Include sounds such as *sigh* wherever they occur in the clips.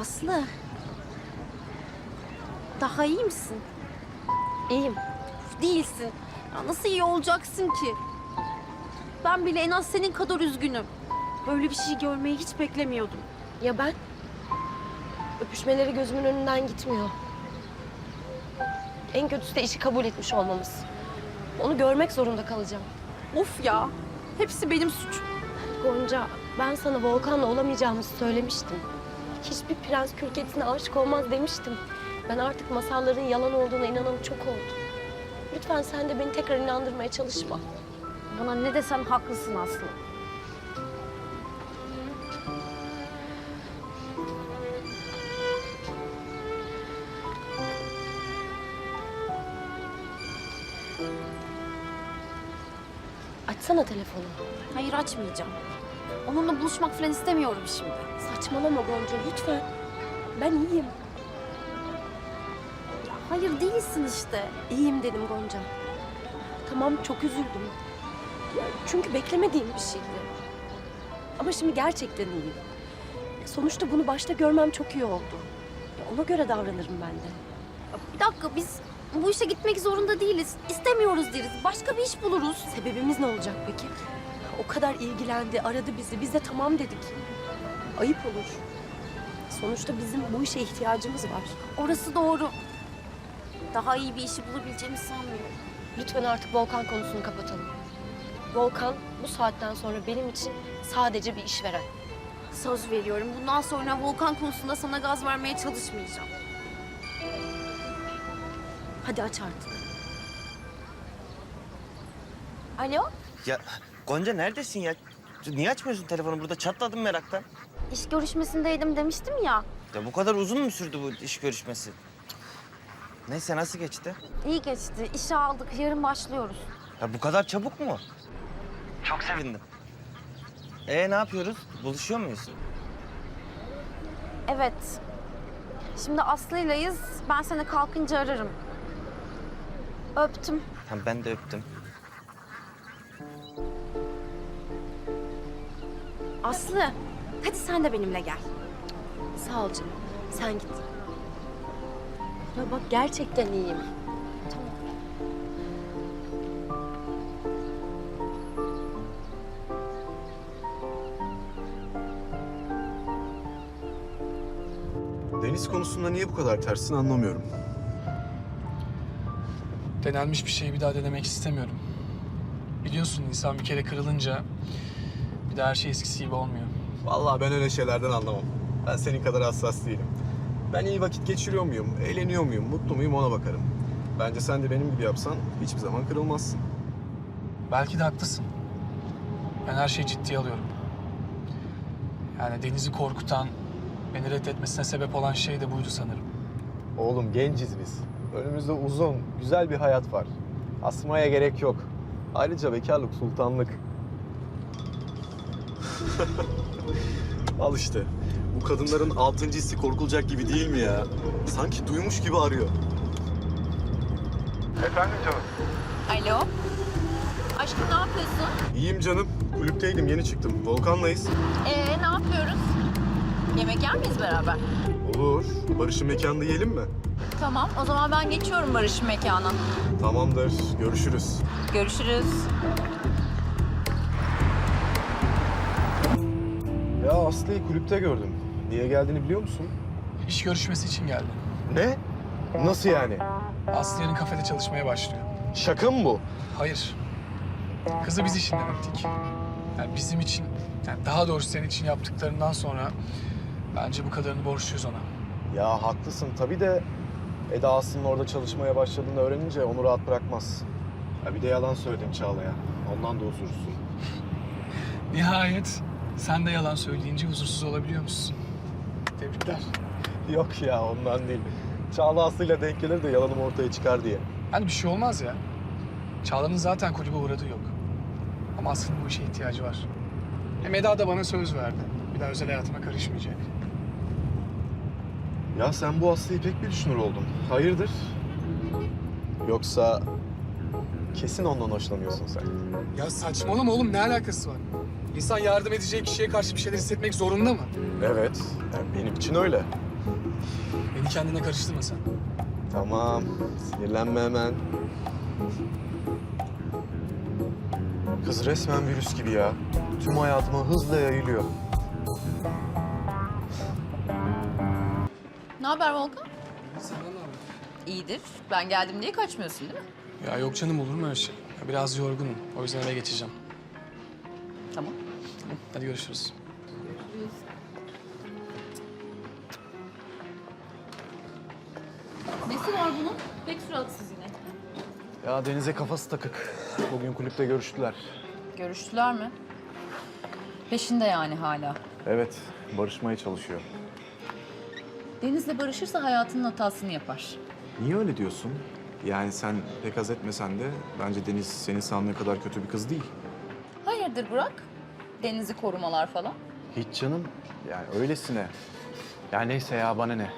Aslı. Daha iyi misin? İyiyim. Değilsin. Ya nasıl iyi olacaksın ki? Ben bile en az senin kadar üzgünüm. Böyle bir şey görmeyi hiç beklemiyordum. Ya ben? Öpüşmeleri gözümün önünden gitmiyor. En kötüsü de işi kabul etmiş olmamız. Onu görmek zorunda kalacağım. Of ya. Hepsi benim suçum. Gonca, ben sana Volkan'la olamayacağımızı söylemiştim. Hiçbir prens kül kedisine aşık olmaz demiştim. Ben artık masalların yalan olduğuna inanalı çok oldu. Lütfen sen de beni tekrar inandırmaya çalışma. Bana ne desem haklısın Aslı. Açsana telefonu. Hayır açmayacağım. Onunla buluşmak falan istemiyorum şimdi. Saçmalama Gonca lütfen. Ben iyiyim. Ya hayır değilsin işte. İyiyim dedim Gonca. Tamam çok üzüldüm. Ya, çünkü beklemediğim bir şeydi. Ama şimdi gerçekten iyiyim. Sonuçta bunu başta görmem çok iyi oldu. Ya, ona göre davranırım ben de. Ya Bir dakika biz bu işe gitmek zorunda değiliz. İstemiyoruz deriz. Başka bir iş buluruz. Sebebimiz ne olacak peki? O kadar ilgilendi, aradı bizi. Biz de tamam dedik. Ayıp olur. Sonuçta bizim bu işe ihtiyacımız var. Orası doğru. Daha iyi bir işi bulabileceğimi sanmıyorum. Lütfen artık Volkan konusunu kapatalım. Volkan bu saatten sonra benim için sadece bir işveren. Söz veriyorum. Bundan sonra Volkan konusunda sana gaz vermeye çalışmayacağım. Hadi aç artık. Alo? Ya Gonca neredesin ya? Niye açmıyorsun telefonu burada? Çatladım meraktan. İş görüşmesindeydim demiştim ya. Ya bu kadar uzun mu sürdü bu iş görüşmesi? Neyse nasıl geçti? İyi geçti. İşe aldık. Yarın başlıyoruz. Ya bu kadar çabuk mu? Çok sevindim. Ee ne yapıyoruz? Buluşuyor muyuz? Evet. Şimdi Aslı'ylayız. Ben seni kalkınca ararım. Öptüm. Tamam ben de öptüm. Aslı, hadi sen de benimle gel. Sağ ol canım. Sen git. Ya bak gerçekten iyiyim. Deniz konusunda niye bu kadar tersin anlamıyorum. Denenmiş bir şeyi bir daha denemek istemiyorum. Biliyorsun insan bir kere kırılınca bir daha her şey eskisi gibi olmuyor. Vallahi ben öyle şeylerden anlamam. Ben senin kadar hassas değilim. Ben iyi vakit geçiriyor muyum, eğleniyor muyum, mutlu muyum ona bakarım. Bence sen de benim gibi yapsan hiçbir zaman kırılmazsın. Belki de haklısın. Ben her şeyi ciddiye alıyorum. Yani Deniz'i korkutan, beni reddetmesine sebep olan şey de buydu sanırım. Oğlum genciz biz. Önümüzde uzun, güzel bir hayat var. Asmaya gerek yok. Ayrıca bekarlık sultanlık. *laughs* Al işte. Bu kadınların altıncı hissi korkulacak gibi değil mi ya? Sanki duymuş gibi arıyor. Efendim canım. Alo. Aşkım ne yapıyorsun? İyiyim canım. Kulüpteydim, yeni çıktım. Volkan'layız. Ee ne yapıyoruz? Yemek yer miyiz beraber? Olur. Barış'ın mekanında yiyelim mi? Tamam o zaman ben geçiyorum Barış'ın mekana. Tamamdır. Görüşürüz. Görüşürüz. Ya Aslı'yı kulüpte gördüm. Niye geldiğini biliyor musun? İş görüşmesi için geldim. Ne? Nasıl yani? Aslı yarın kafede çalışmaya başlıyor. Şaka mı bu? Hayır. Kızı biz için demektik. Yani bizim için, yani daha doğrusu senin için yaptıklarından sonra bence bu kadarını borçluyuz ona. Ya haklısın tabii de Eda Aslı'nın orada çalışmaya başladığını öğrenince onu rahat bırakmaz. Ya bir de yalan söyledim Çağla'ya. Ondan da huzursuzum. *laughs* Nihayet sen de yalan söyleyince huzursuz olabiliyor musun? Tebrikler. Yok ya ondan değil. Çağla Aslı'yla denk gelir de yalanım ortaya çıkar diye. Hani bir şey olmaz ya. Çağla'nın zaten kulübe uğradığı yok. Ama Aslı'nın bu işe ihtiyacı var. Hem Eda da bana söz verdi. Bir daha özel hayatıma karışmayacak. Ya sen bu Aslı'yı pek bir düşünür oldun. Hayırdır? Yoksa kesin ondan hoşlanıyorsun sen. Ya saçmalama oğlum ne alakası var? İnsan yardım edeceği kişiye karşı bir şeyler hissetmek zorunda mı? Evet, yani benim için öyle. Beni kendine karıştırma sen. Tamam. Sinirlenme hemen. Kız resmen virüs gibi ya. Tüm hayatıma hızla yayılıyor. Ne haber Volkan? Senden ne haber? İyidir. Ben geldim diye kaçmıyorsun değil mi? Ya yok canım olur mu öyle şey? Ya biraz yorgunum. O yüzden eve geçeceğim. Tamam. Hadi görüşürüz. Nesi var bunun? Pek suratsız yine. Ya Deniz'e kafası takık. Bugün kulüpte görüştüler. Görüştüler mi? Peşinde yani hala. Evet, barışmaya çalışıyor. Deniz'le barışırsa hayatının hatasını yapar. Niye öyle diyorsun? Yani sen pek haz etmesen de bence Deniz senin sandığın kadar kötü bir kız değil. Hayırdır Burak? Deniz'i korumalar falan. Hiç canım. Yani öylesine. Ya neyse ya bana ne.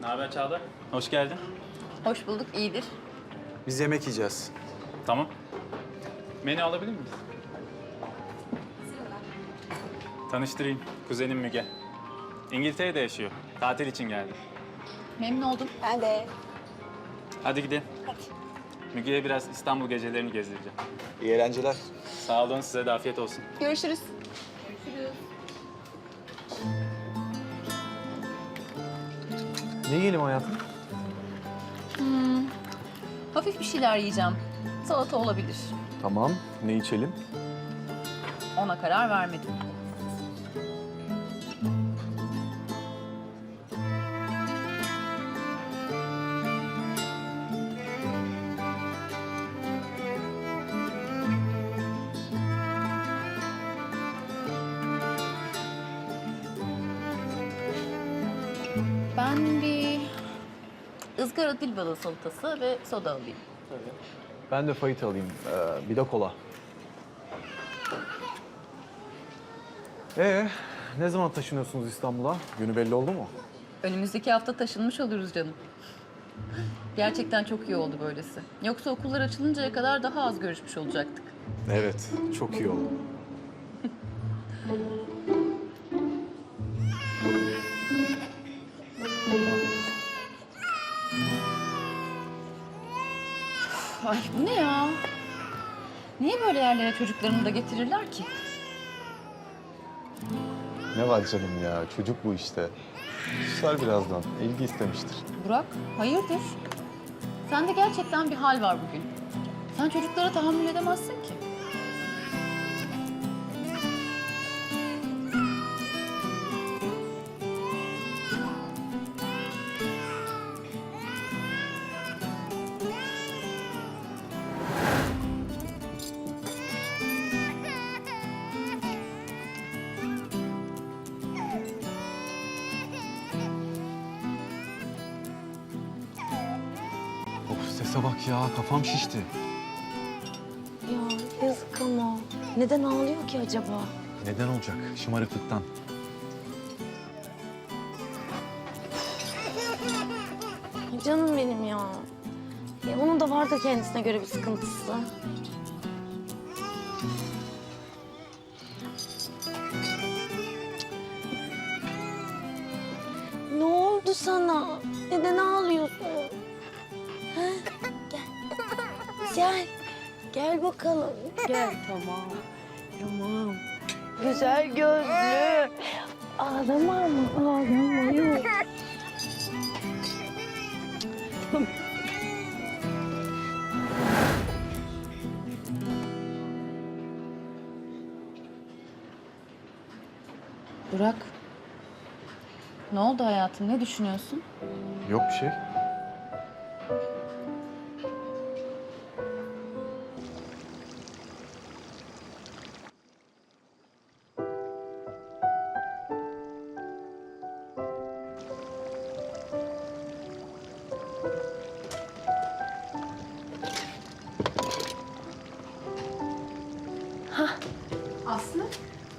Ne haber Çağla? Hoş geldin. Hoş bulduk, iyidir. Biz yemek yiyeceğiz. Tamam. Menü alabilir miyiz? Tanıştırayım. Kuzenim Müge. İngiltere'de yaşıyor. Tatil için geldi. Memnun oldum. Hadi gidelim. Hadi. Müge'ye biraz İstanbul gecelerini gezdireceğim. İyi eğlenceler. Sağ olun, size de afiyet olsun. Görüşürüz. Ne yiyelim hayatım? Hafif bir şeyler yiyeceğim. Salata olabilir. Tamam. Ne içelim? Ona karar vermedim. Izgara dil balığı salatası ve soda alayım. Ben de fayita alayım. Ee, bir de kola. Ee, ne zaman taşınıyorsunuz İstanbul'a? Günü belli oldu mu? Önümüzdeki hafta taşınmış oluruz canım. Gerçekten çok iyi oldu böylesi. Yoksa okullar açılıncaya kadar daha az görüşmüş olacaktık. Evet, çok iyi oldu. *laughs* Ay bu ne ya? Niye böyle yerlere çocuklarını da getirirler ki? Ne var canım ya, çocuk bu işte. Susar birazdan, ilgi istemiştir. Burak, hayırdır? Sende gerçekten bir hal var bugün. Sen çocuklara tahammül edemezsin ki. Sese bak ya, kafam şişti. Ya yazık ama. Neden ağlıyor ki acaba? Neden olacak? Şımarıklıktan. Canım benim ya. ya. Onun da vardır kendisine göre bir sıkıntısı. Ne oldu sana? Neden ağlıyorsun? Gel. Gel bakalım. Gel *laughs* tamam. Tamam. Güzel gözlü. Ağlama ama ağlama yok. Burak, ne oldu hayatım? Ne düşünüyorsun? Yok bir şey.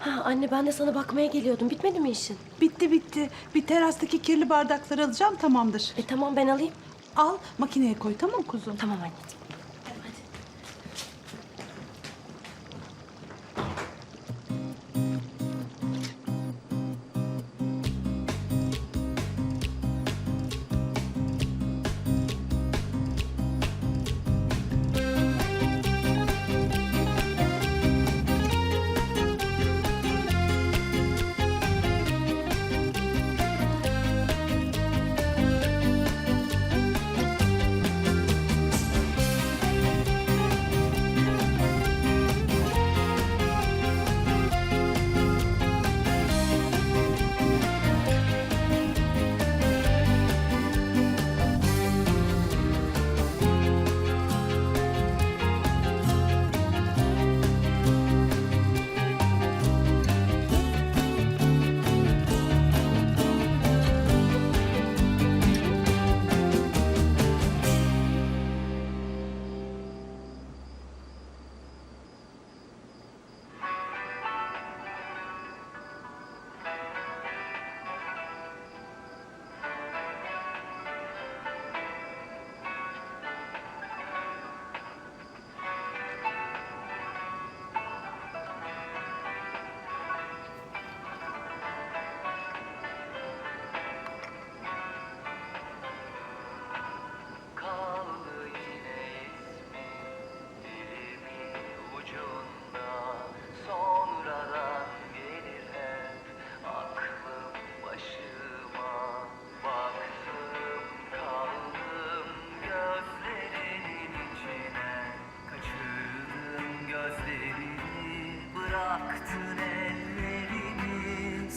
Ha, anne ben de sana bakmaya geliyordum. Bitmedi mi işin? Bitti bitti. Bir terastaki kirli bardakları alacağım tamamdır. E tamam ben alayım. Al makineye koy tamam kuzum. Tamam anneciğim.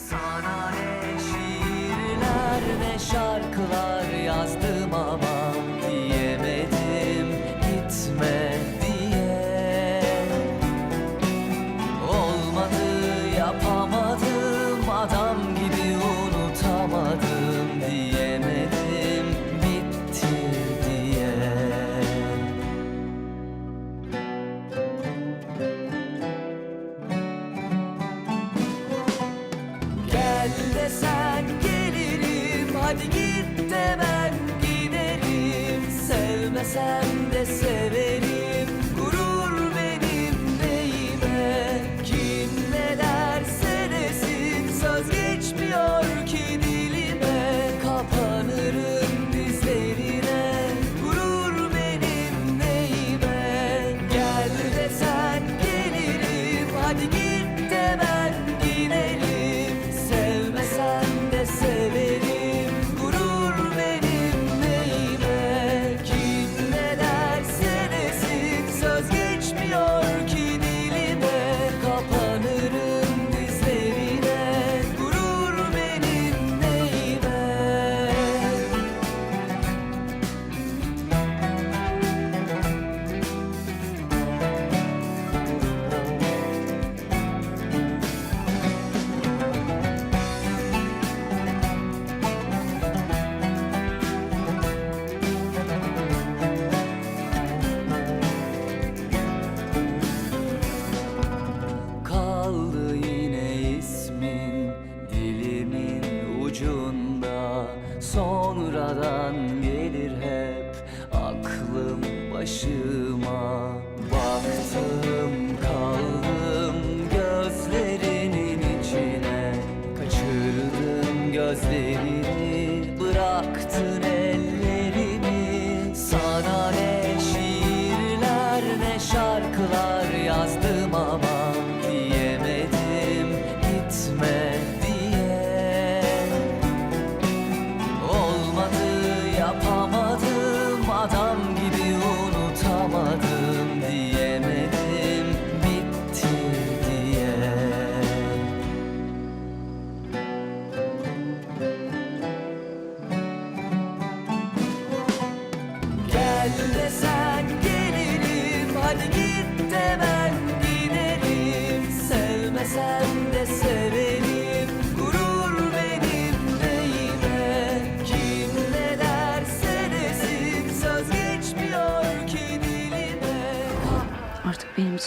Sana ne şiirler ne şarkılar yazdım ama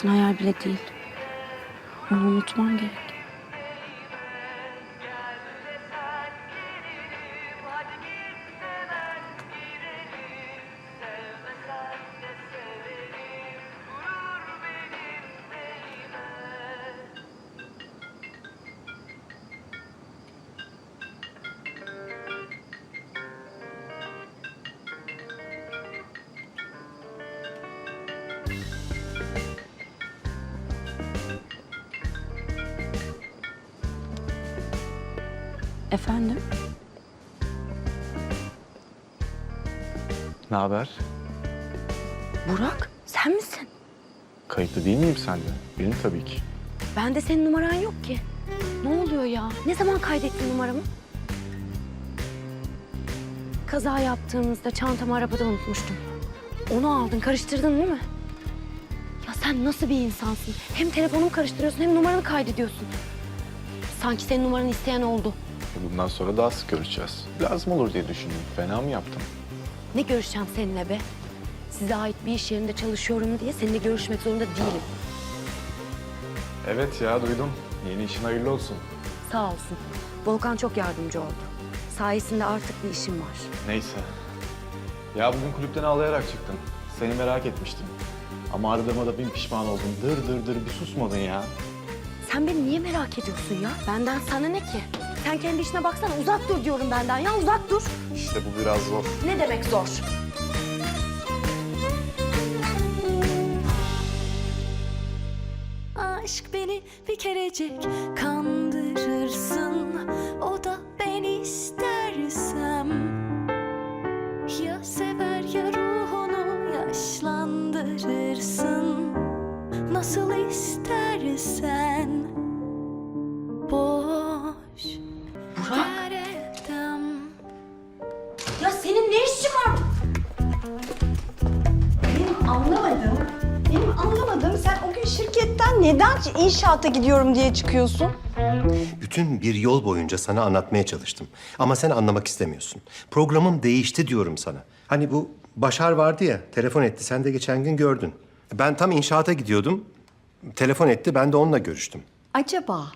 İçin hayal bile değil. Onu unutman gerek. Efendim? Ne haber? Burak, sen misin? Kayıtlı değil miyim sende? Benim tabii ki. Bende senin numaran yok ki. Ne oluyor ya? Ne zaman kaydettin numaramı? Kaza yaptığımızda çantamı arabada unutmuştum. Onu aldın, karıştırdın değil mi? Ya sen nasıl bir insansın? Hem telefonumu karıştırıyorsun hem numaranı kaydediyorsun. Sanki senin numaranı isteyen oldu. Bundan sonra daha sık görüşeceğiz. Lazım olur diye düşündüm. Fena mı yaptım? Ne görüşeceğim seninle be? Size ait bir iş yerinde çalışıyorum diye seninle görüşmek zorunda değilim. Evet ya duydum. Yeni işin hayırlı olsun. Sağ olsun. Volkan çok yardımcı oldu. Sayesinde artık bir işim var. Neyse. Ya bugün kulüpten ağlayarak çıktın. Seni merak etmiştim. Ama aradığıma da bin pişman oldum. Dır dır dır bir susmadın ya. Sen beni niye merak ediyorsun ya? Benden sana ne ki? Sen kendi işine baksana. Uzak dur diyorum benden ya. Uzak dur. İşte bu biraz zor. Ne demek zor? Aşk beni bir kerecik kandırırsın O da ben istersem Ya sever ya ruhunu yaşlandırırsın nasıl istersen neden inşaata gidiyorum diye çıkıyorsun? Bütün bir yol boyunca sana anlatmaya çalıştım. Ama sen anlamak istemiyorsun. Programım değişti diyorum sana. Hani bu Başar vardı ya, telefon etti. Sen de geçen gün gördün. Ben tam inşaata gidiyordum. Telefon etti, ben de onunla görüştüm. Acaba?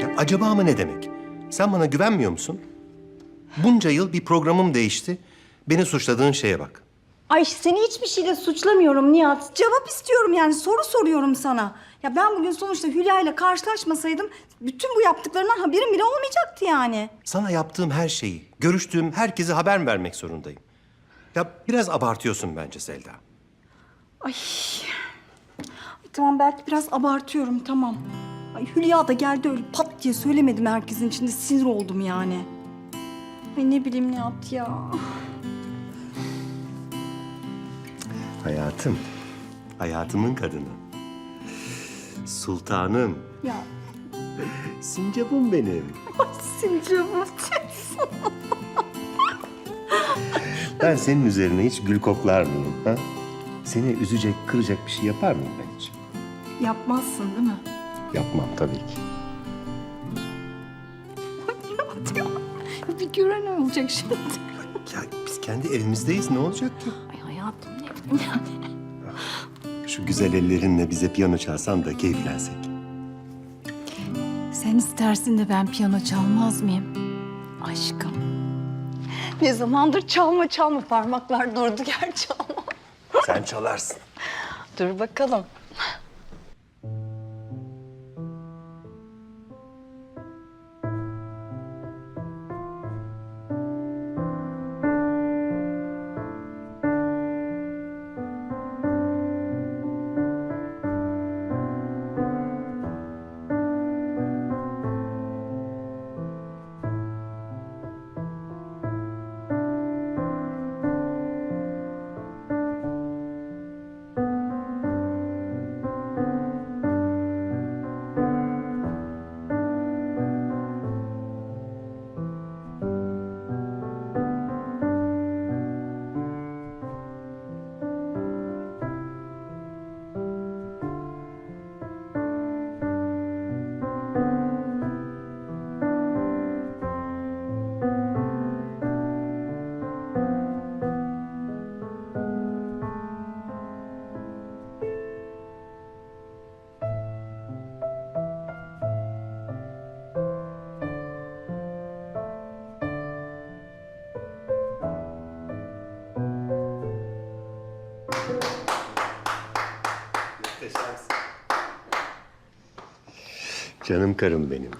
Ya acaba mı ne demek? Sen bana güvenmiyor musun? Bunca yıl bir programım değişti. Beni suçladığın şeye bak. Ay seni hiçbir şeyle suçlamıyorum Nihat. Cevap istiyorum yani soru soruyorum sana. Ya ben bugün sonuçta Hülya ile karşılaşmasaydım bütün bu yaptıklarından haberim bile olmayacaktı yani. Sana yaptığım her şeyi, görüştüğüm herkese haber vermek zorundayım. Ya biraz abartıyorsun bence Selda. Ay. Ay, Tamam belki biraz abartıyorum tamam. Ay Hülya da geldi öyle pat diye söylemedim herkesin içinde sinir oldum yani. Ay ne bileyim Nihat ya. Hayatım, hayatımın kadını. Sultanım, Ya sincapım benim. *laughs* Sincap'ım. *laughs* Ben senin üzerine hiç gül koklar mıyım? Ha? Seni üzecek, kıracak bir şey yapar mıyım ben hiç? Yapmazsın değil mi? Yapmam tabii ki. *laughs* Bir gören olacak şimdi? Ya biz kendi evimizdeyiz, ne olacak ki? *laughs* Şu güzel ellerinle bize piyano çalsan da keyiflensek. Sen istersin de ben piyano çalmaz mıyım? Aşkım. Ne zamandır çalma çalma parmaklar durdu gerçi ama. Sen çalarsın. Dur bakalım. Canım karım benim.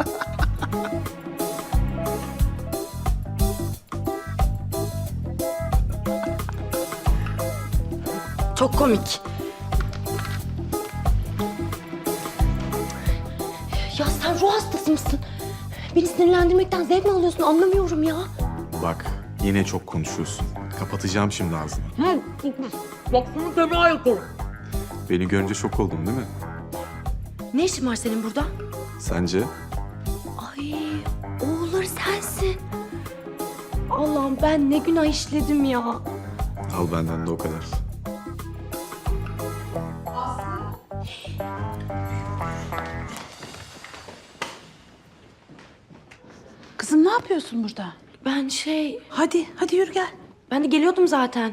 *laughs* Çok komik. Ya sen ruh hastası mısın? Beni sinirlendirmekten zevk mi alıyorsun anlamıyorum ya. Bak yine çok konuşuyorsun. Kapatacağım şimdi ağzını. Baksana fena yaparım. Beni görünce şok oldun değil mi? Ne işin var senin burada? Sence? Ben ne günah işledim ya. Al benden de o kadar. Kız Kızım ne yapıyorsun burada? Ben şey... Hadi, hadi yürü gel. Ben de geliyordum zaten.